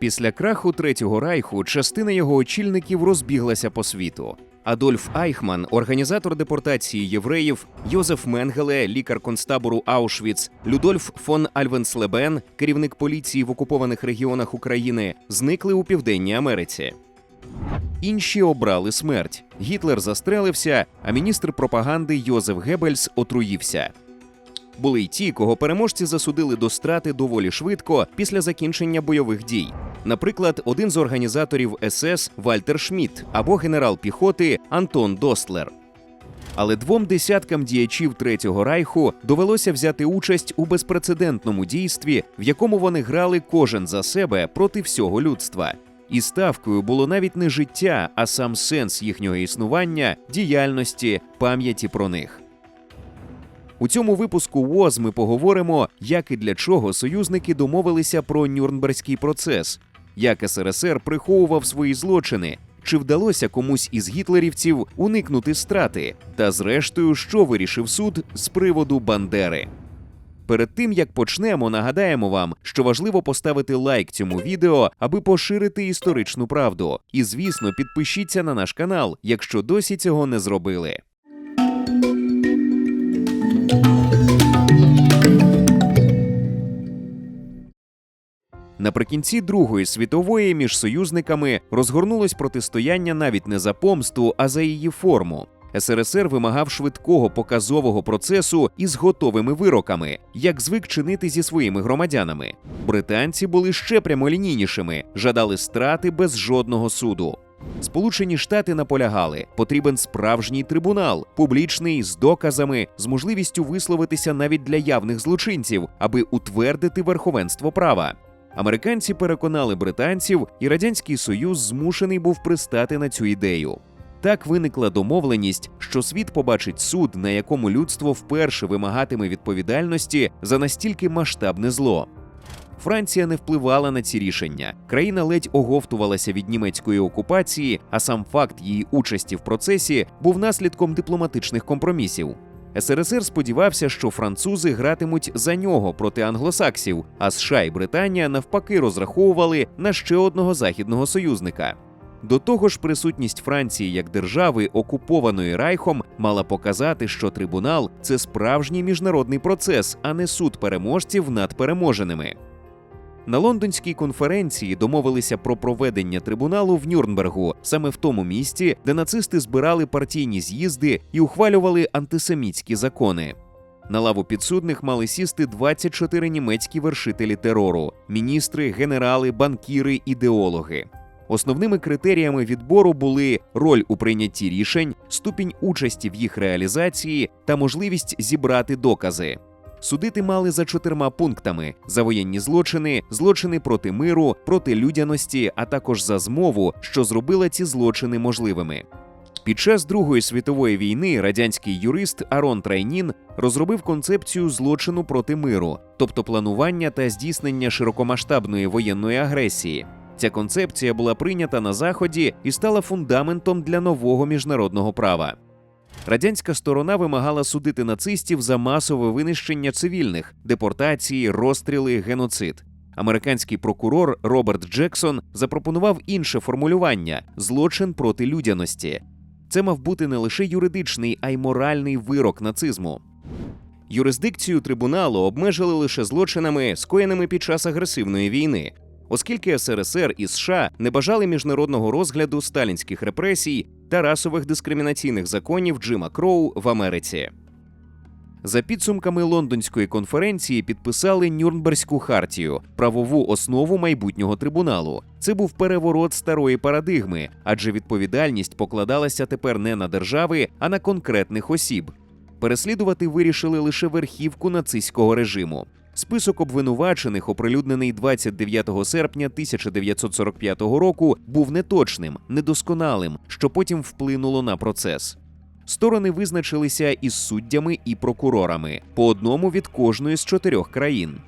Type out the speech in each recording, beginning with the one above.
Після краху Третього райху частина його очільників розбіглася по світу. Адольф Айхман, організатор депортації євреїв, Йозеф Менгеле, лікар концтабору Аушвіц, Людольф фон Альвенслебен, керівник поліції в окупованих регіонах України, зникли у Південній Америці. Інші обрали смерть. Гітлер застрелився, а міністр пропаганди Йозеф Геббельс отруївся. Були й ті, кого переможці засудили до страти доволі швидко після закінчення бойових дій. Наприклад, один з організаторів СС Вальтер Шмідт або генерал піхоти Антон Достлер. Але двом десяткам діячів Третього райху довелося взяти участь у безпрецедентному дійстві, в якому вони грали кожен за себе проти всього людства. І ставкою було навіть не життя, а сам сенс їхнього існування, діяльності, пам'яті про них. У цьому випуску ВОЗ ми поговоримо, як і для чого союзники домовилися про Нюрнберзький процес, як СРСР приховував свої злочини, чи вдалося комусь із гітлерівців уникнути страти, та зрештою, що вирішив суд з приводу Бандери. Перед тим як почнемо, нагадаємо вам, що важливо поставити лайк цьому відео, аби поширити історичну правду. І звісно, підпишіться на наш канал, якщо досі цього не зробили. Наприкінці Другої світової між союзниками розгорнулось протистояння навіть не за помсту, а за її форму. СРСР вимагав швидкого показового процесу із готовими вироками, як звик чинити зі своїми громадянами. Британці були ще прямолінійнішими, жадали страти без жодного суду. Сполучені Штати наполягали, потрібен справжній трибунал, публічний з доказами, з можливістю висловитися навіть для явних злочинців, аби утвердити верховенство права. Американці переконали британців, і радянський союз змушений був пристати на цю ідею. Так виникла домовленість, що світ побачить суд, на якому людство вперше вимагатиме відповідальності за настільки масштабне зло. Франція не впливала на ці рішення. Країна ледь оговтувалася від німецької окупації, а сам факт її участі в процесі був наслідком дипломатичних компромісів. СРСР сподівався, що французи гратимуть за нього проти англосаксів, а США і Британія навпаки розраховували на ще одного західного союзника. До того ж, присутність Франції як держави, окупованої Райхом, мала показати, що трибунал це справжній міжнародний процес, а не суд переможців над переможеними. На лондонській конференції домовилися про проведення трибуналу в Нюрнбергу, саме в тому місці, де нацисти збирали партійні з'їзди і ухвалювали антисемітські закони. На лаву підсудних мали сісти 24 німецькі вершителі терору: міністри, генерали, банкіри, ідеологи. Основними критеріями відбору були роль у прийнятті рішень, ступінь участі в їх реалізації та можливість зібрати докази. Судити мали за чотирма пунктами: за воєнні злочини, злочини проти миру, проти людяності, а також за змову, що зробила ці злочини можливими. Під час Другої світової війни радянський юрист Арон Трайнін розробив концепцію злочину проти миру, тобто планування та здійснення широкомасштабної воєнної агресії. Ця концепція була прийнята на заході і стала фундаментом для нового міжнародного права. Радянська сторона вимагала судити нацистів за масове винищення цивільних, депортації, розстріли, геноцид. Американський прокурор Роберт Джексон запропонував інше формулювання злочин проти людяності. Це мав бути не лише юридичний, а й моральний вирок нацизму. Юрисдикцію трибуналу обмежили лише злочинами, скоєними під час агресивної війни, оскільки СРСР і США не бажали міжнародного розгляду сталінських репресій та расових дискримінаційних законів Джима Кроу в Америці. За підсумками лондонської конференції підписали Нюрнберзьку хартію, правову основу майбутнього трибуналу. Це був переворот старої парадигми, адже відповідальність покладалася тепер не на держави, а на конкретних осіб. Переслідувати вирішили лише верхівку нацистського режиму. Список обвинувачених, оприлюднений 29 серпня 1945 року, був неточним, недосконалим, що потім вплинуло на процес. Сторони визначилися із суддями і прокурорами по одному від кожної з чотирьох країн.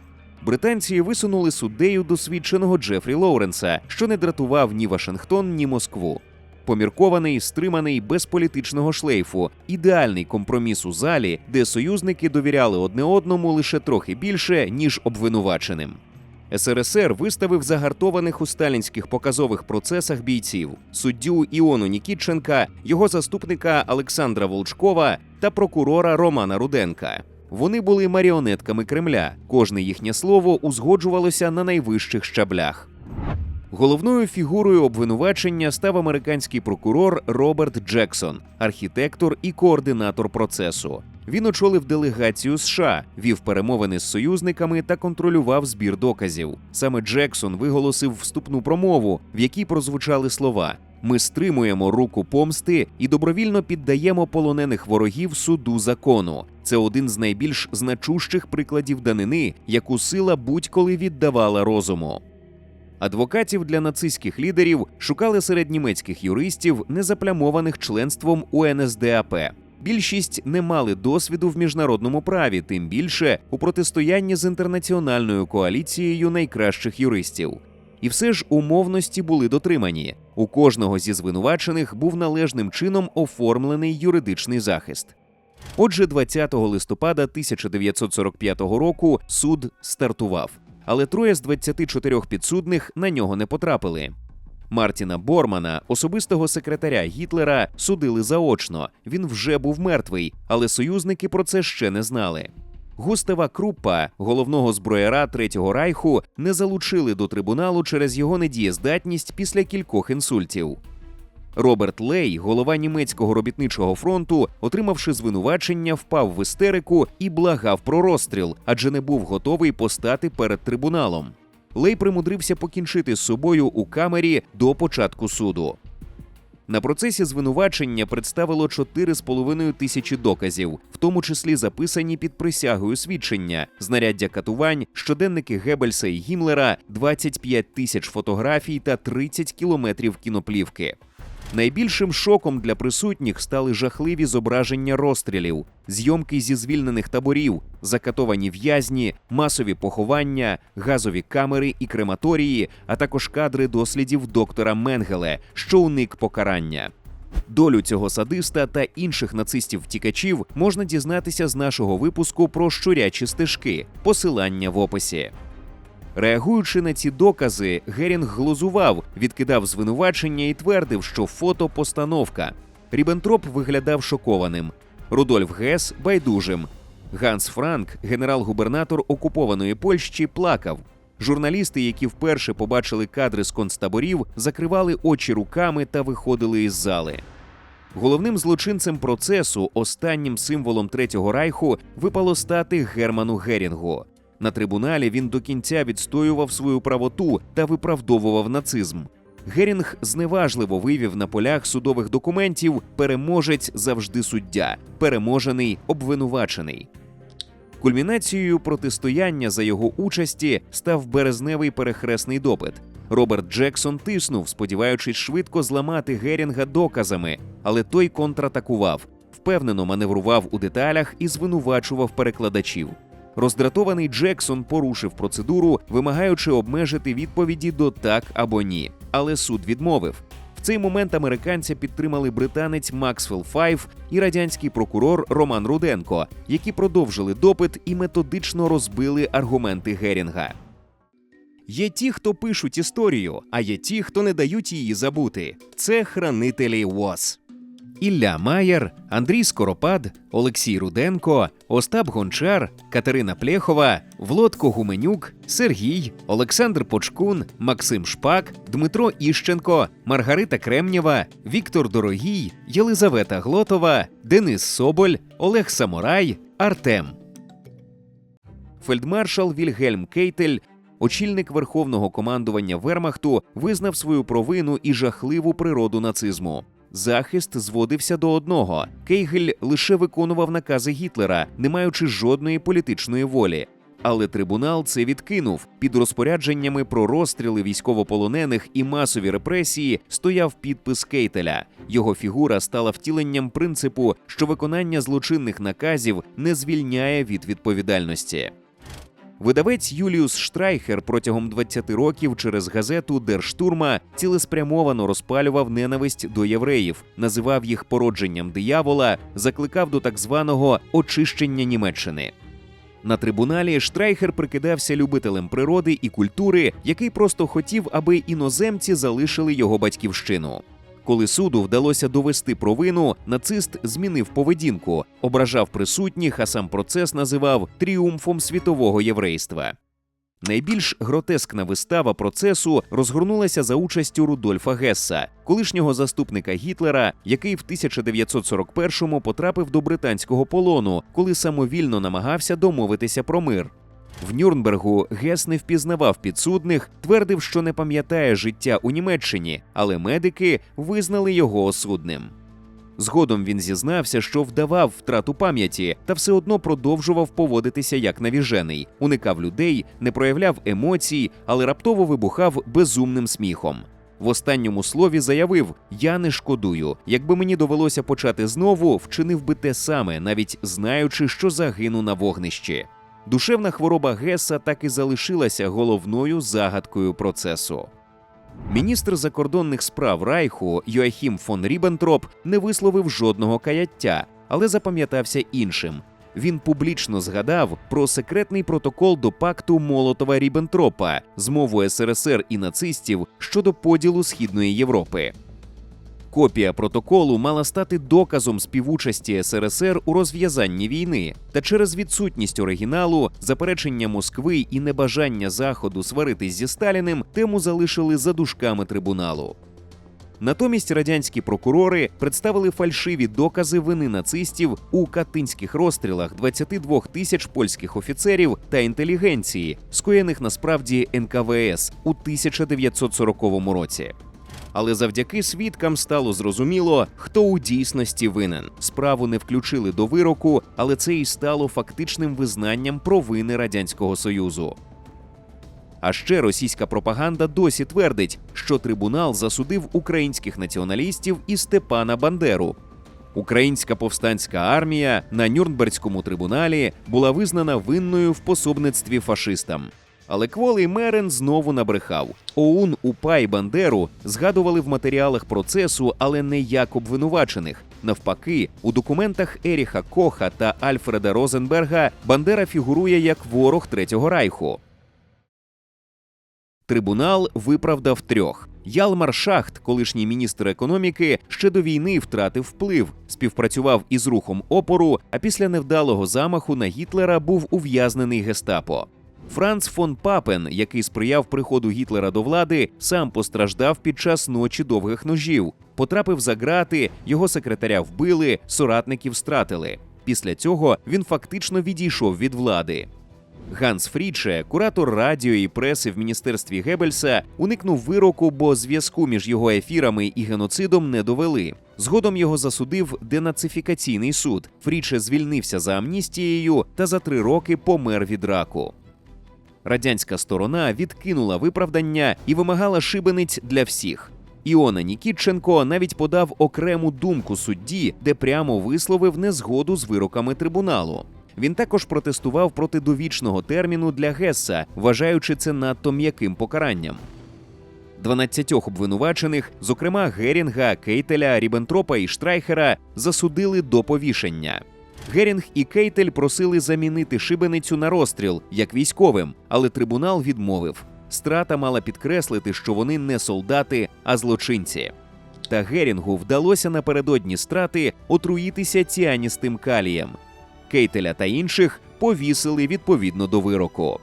Британці висунули суддею досвідченого Джефрі Лоуренса, що не дратував ні Вашингтон, ні Москву. Поміркований, стриманий, без політичного шлейфу, ідеальний компроміс у залі, де союзники довіряли одне одному лише трохи більше, ніж обвинуваченим. СРСР виставив загартованих у сталінських показових процесах бійців суддю Іону Нікітченка, його заступника Олександра Волчкова та прокурора Романа Руденка. Вони були маріонетками Кремля. Кожне їхнє слово узгоджувалося на найвищих щаблях. Головною фігурою обвинувачення став американський прокурор Роберт Джексон, архітектор і координатор процесу. Він очолив делегацію США, вів перемовини з союзниками та контролював збір доказів. Саме Джексон виголосив вступну промову, в якій прозвучали слова: Ми стримуємо руку помсти і добровільно піддаємо полонених ворогів суду закону. Це один з найбільш значущих прикладів данини, яку сила будь-коли віддавала розуму. Адвокатів для нацистських лідерів шукали серед німецьких юристів, не заплямованих членством у НСДАП. Більшість не мали досвіду в міжнародному праві, тим більше у протистоянні з інтернаціональною коаліцією найкращих юристів. І все ж умовності були дотримані. У кожного зі звинувачених був належним чином оформлений юридичний захист. Отже, 20 листопада 1945 року суд стартував, але троє з 24 підсудних на нього не потрапили. Мартіна Бормана, особистого секретаря Гітлера, судили заочно. Він вже був мертвий, але союзники про це ще не знали. Густава Круппа, головного зброяра Третього райху, не залучили до трибуналу через його недієздатність після кількох інсультів. Роберт Лей, голова німецького робітничого фронту, отримавши звинувачення, впав в істерику і благав про розстріл, адже не був готовий постати перед трибуналом. Лей примудрився покінчити з собою у камері до початку суду. На процесі звинувачення представило 4,5 тисячі доказів, в тому числі записані під присягою свідчення, знаряддя катувань, щоденники Геббельса і Гімлера, 25 тисяч фотографій та 30 кілометрів кіноплівки. Найбільшим шоком для присутніх стали жахливі зображення розстрілів, зйомки зі звільнених таборів, закатовані в'язні, масові поховання, газові камери і крематорії, а також кадри дослідів доктора Менгеле, що уник покарання. Долю цього садиста та інших нацистів-втікачів можна дізнатися з нашого випуску про щурячі стежки, посилання в описі. Реагуючи на ці докази, Герінг глузував, відкидав звинувачення і твердив, що фото постановка. Рібентроп виглядав шокованим. Рудольф Гес байдужим. Ганс Франк, генерал-губернатор окупованої Польщі, плакав. Журналісти, які вперше побачили кадри з концтаборів, закривали очі руками та виходили із зали. Головним злочинцем процесу, останнім символом Третього райху, випало стати Герману Герінгу. На трибуналі він до кінця відстоював свою правоту та виправдовував нацизм. Герінг зневажливо вивів на полях судових документів переможець завжди суддя, переможений обвинувачений. Кульмінацією протистояння за його участі став березневий перехресний допит. Роберт Джексон тиснув, сподіваючись швидко зламати Герінга доказами, але той контратакував, впевнено маневрував у деталях і звинувачував перекладачів. Роздратований Джексон порушив процедуру, вимагаючи обмежити відповіді до так або ні. Але суд відмовив. В цей момент американця підтримали британець Максвелл Файв і радянський прокурор Роман Руденко, які продовжили допит і методично розбили аргументи Герінга. Є ті, хто пишуть історію, а є ті, хто не дають її забути. Це хранителі ВОЗ. Ілля Маєр, Андрій Скоропад, Олексій Руденко, Остап Гончар, Катерина Плєхова, Влодко Гуменюк, Сергій, Олександр Почкун, Максим Шпак, Дмитро Іщенко, Маргарита Кремнєва, Віктор Дорогій, Єлизавета Глотова, Денис Соболь, Олег Саморай, Артем. Фельдмаршал Вільгельм Кейтель очільник верховного командування Вермахту визнав свою провину і жахливу природу нацизму. Захист зводився до одного: Кейгель лише виконував накази Гітлера, не маючи жодної політичної волі. Але трибунал це відкинув. Під розпорядженнями про розстріли військовополонених і масові репресії стояв підпис Кейтеля. Його фігура стала втіленням принципу, що виконання злочинних наказів не звільняє від відповідальності. Видавець Юліус Штрайхер протягом 20 років через газету Держтурма цілеспрямовано розпалював ненависть до євреїв, називав їх породженням диявола, закликав до так званого очищення Німеччини. На трибуналі Штрайхер прикидався любителем природи і культури, який просто хотів, аби іноземці залишили його батьківщину. Коли суду вдалося довести провину, нацист змінив поведінку, ображав присутніх, а сам процес називав тріумфом світового єврейства. Найбільш гротескна вистава процесу розгорнулася за участю Рудольфа Гесса, колишнього заступника Гітлера, який в 1941-му потрапив до британського полону, коли самовільно намагався домовитися про мир. В Нюрнбергу Гес не впізнавав підсудних, твердив, що не пам'ятає життя у Німеччині, але медики визнали його осудним. Згодом він зізнався, що вдавав втрату пам'яті та все одно продовжував поводитися як навіжений, уникав людей, не проявляв емоцій, але раптово вибухав безумним сміхом. В останньому слові заявив: Я не шкодую. Якби мені довелося почати знову, вчинив би те саме, навіть знаючи, що загину на вогнищі. Душевна хвороба Геса так і залишилася головною загадкою процесу. Міністр закордонних справ Райху Йоахім фон Рібентроп не висловив жодного каяття, але запам'ятався іншим. Він публічно згадав про секретний протокол до пакту Молотова Ріббентропа, змову СРСР і нацистів щодо поділу Східної Європи. Копія протоколу мала стати доказом співучасті СРСР у розв'язанні війни, та через відсутність оригіналу, заперечення Москви і небажання Заходу сваритись зі Сталіним тему залишили за дужками трибуналу. Натомість радянські прокурори представили фальшиві докази вини нацистів у катинських розстрілах 22 тисяч польських офіцерів та інтелігенції, скоєних насправді НКВС у 1940 році. Але завдяки свідкам стало зрозуміло, хто у дійсності винен. Справу не включили до вироку, але це і стало фактичним визнанням провини радянського союзу. А ще російська пропаганда досі твердить, що трибунал засудив українських націоналістів і Степана Бандеру. Українська повстанська армія на Нюрнберзькому трибуналі була визнана винною в пособництві фашистам. Але Кволий Мерен знову набрехав. ОУН УПА і Бандеру згадували в матеріалах процесу, але не як обвинувачених. Навпаки, у документах Еріха Коха та Альфреда Розенберга Бандера фігурує як ворог Третього Райху. Трибунал виправдав трьох. Ялмар Шахт, колишній міністр економіки, ще до війни втратив вплив, співпрацював із рухом опору, а після невдалого замаху на Гітлера був ув'язнений гестапо. Франц фон Папен, який сприяв приходу Гітлера до влади, сам постраждав під час ночі довгих ножів, потрапив за грати, його секретаря вбили, соратників стратили. Після цього він фактично відійшов від влади. Ганс Фріче, куратор радіо і преси в міністерстві Геббельса, уникнув вироку, бо зв'язку між його ефірами і геноцидом не довели. Згодом його засудив денацифікаційний суд. Фріче звільнився за амністією та за три роки помер від раку. Радянська сторона відкинула виправдання і вимагала шибениць для всіх. Іона Нікітченко навіть подав окрему думку судді, де прямо висловив незгоду з вироками трибуналу. Він також протестував проти довічного терміну для Гесса, вважаючи це надто м'яким покаранням. 12 обвинувачених, зокрема Герінга, Кейтеля, Рібентропа і Штрайхера, засудили до повішення. Герінг і Кейтель просили замінити шибеницю на розстріл як військовим, але трибунал відмовив. Страта мала підкреслити, що вони не солдати, а злочинці. Та Герінгу вдалося напередодні страти отруїтися ціаністим калієм. Кейтеля та інших повісили відповідно до вироку.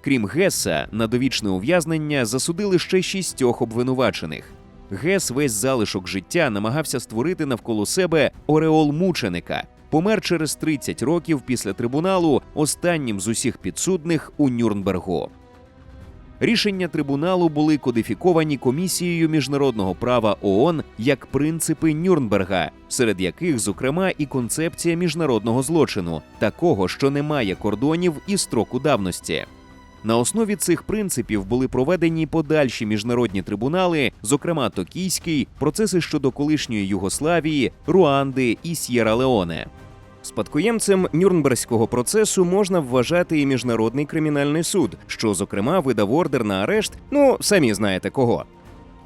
Крім Геса, на довічне ув'язнення засудили ще шістьох обвинувачених. Гес весь залишок життя намагався створити навколо себе ореол мученика. Помер через 30 років після трибуналу, останнім з усіх підсудних у Нюрнбергу. Рішення трибуналу були кодифіковані комісією міжнародного права ООН як принципи Нюрнберга, серед яких, зокрема, і концепція міжнародного злочину, такого, що не має кордонів і строку давності. На основі цих принципів були проведені подальші міжнародні трибунали, зокрема Токійський, процеси щодо колишньої Югославії, Руанди і С'єра Леоне. Спадкоємцем Нюрнберзького процесу можна вважати і міжнародний кримінальний суд, що зокрема видав ордер на арешт. Ну самі знаєте кого.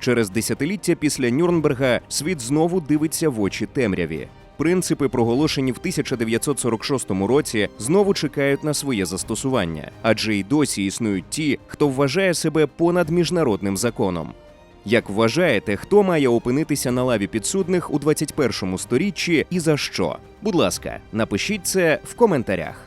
Через десятиліття після Нюрнберга світ знову дивиться в очі темряві. Принципи, проголошені в 1946 році, знову чекають на своє застосування, адже й досі існують ті, хто вважає себе понад міжнародним законом. Як вважаєте, хто має опинитися на лаві підсудних у 21 сторіччі і за що? Будь ласка, напишіть це в коментарях.